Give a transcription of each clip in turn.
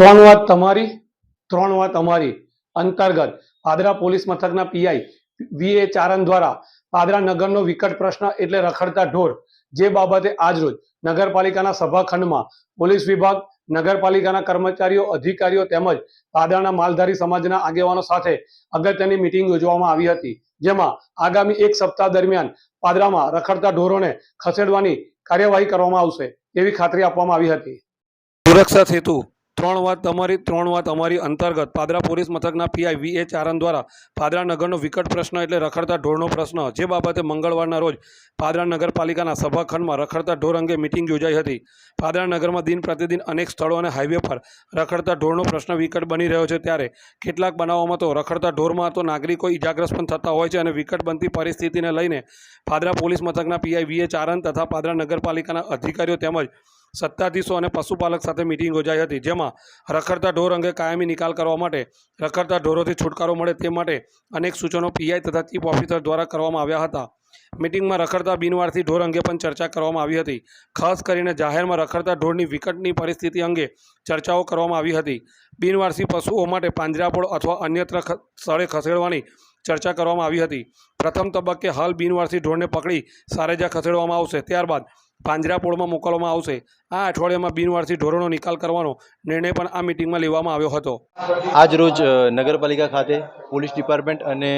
ત્રણ વાત તમારી, ત્રણ વાત અમારી. અંતર્ગત પાદરા પોલીસ મથકના પીઆઈ વી એ ચારણ દ્વારા પાદરા નગરનો વિકટ પ્રશ્ન એટલે રખડતા ઢોર, જે બાબતે આજરોજ નગરપાલિકાના સભાખંડમાં પોલીસ વિભાગ, નગરપાલિકાના કર્મચારીઓ, અધિકારીઓ તેમજ પાદરાના માલધારી સમાજના આગેવાનો સાથે અગત્યની મિટિંગ યોજવામાં આવી હતી, જેમાં આગામી એક સપ્તાહ દરમિયાન પાદરામાં રખડતા ઢોરોને ખસેડવાની કાર્યવાહી કરવામાં આવશે, એવી ખાતરી આપવામાં આવી હતી. સુરક્ષા સેતુ ત્રણ વાત તમારી, ત્રણ વાત અમારી અંતર્ગત. પાદરા પોલીસ મથકના પીઆઈ વી એચ આરન દ્વારા પાદરા નગરનો વિકટ પ્રશ્ન એટલે રખડતા ઢોરનો પ્રશ્ન. જે બાબતે મંગળવારના રોજ પાદરા નગરપાલિકાના સભાખંડમાં રખડતા ઢોર અંગે મિટિંગ યોજાઈ હતી. પાદરા નગરમાં દિન પ્રતિદિન અનેક સ્થળો અને હાઈવે પર રખડતા ઢોરનો પ્રશ્ન વિકટ બની રહ્યો છે ત્યારે કેટલાક બનાવોમાં તો રખડતા ઢોરમાં તો નાગરિકો ઇજાગ્રસ્ત પણ થતા હોય છે અને વિકટ બનતી પરિસ્થિતિને લઈને પાદરા પોલીસ મથકના પીઆઈ વી એ ચારણ તથા પાદરા નગરપાલિકાના અધિકારીઓ તેમજ સત્તાધીશો અને પશુપાલક સાથે મિટિંગ યોજાઈ હતી, જેમાં રખડતા ઢોર અંગે કાયમી નિકાલ કરવા માટે રખડતા ઢોરોથી છુટકારો મળે તે માટે અનેક સૂચનો પીઆઈ તથા ચીફ ઓફિસર દ્વારા કરવામાં આવ્યા હતા. મિટિંગમાં રખડતા બિનવારથી ઢોર અંગે પણ ચર્ચા કરવામાં આવી હતી. ખાસ કરીને જાહેરમાં રખડતા ઢોરની વિકટની પરિસ્થિતિ અંગે ચર્ચાઓ કરવામાં આવી હતી. બિનવારસી પશુઓ માટે પાંજરાપોળ અથવા અન્યત્ર સ્થળે ખસેડવાની ચર્ચા કરવામાં આવી હતી. પ્રથમ તબક્કે હાલ બિનવારસી ઢોરને પકડી સારેજા ખસેડવામાં આવશે. ત્યારબાદ પાંજરાપોળમાં મોકલવામાં આવશે. આ અઠવાડિયામાં બિનવારસી ઢોરોનો નિકાલ કરવાનો નિર્ણય પણ આ મિટિંગમાં લેવામાં આવ્યો હતો. આજ રોજ નગરપાલિકા ખાતે પોલીસ ડિપાર્ટમેન્ટ અને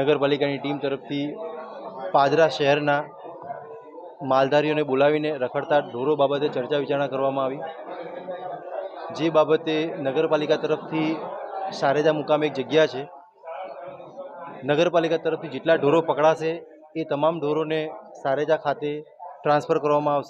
નગરપાલિકાની ટીમ તરફથી પાદરા શહેરના માલધારીઓને બોલાવીને રખડતા ઢોરો બાબતે ચર્ચા વિચારણા કરવામાં આવી. જે બાબતે નગરપાલિકા તરફથી સારેજા મુકામે એક જગ્યા છે. નગરપાલિકા તરફથી જેટલા ઢોરો પકડાશે એ તમામ ઢોરોને સારેજા ખાતે ટ્રાન્સફર કરવામાં આવશે?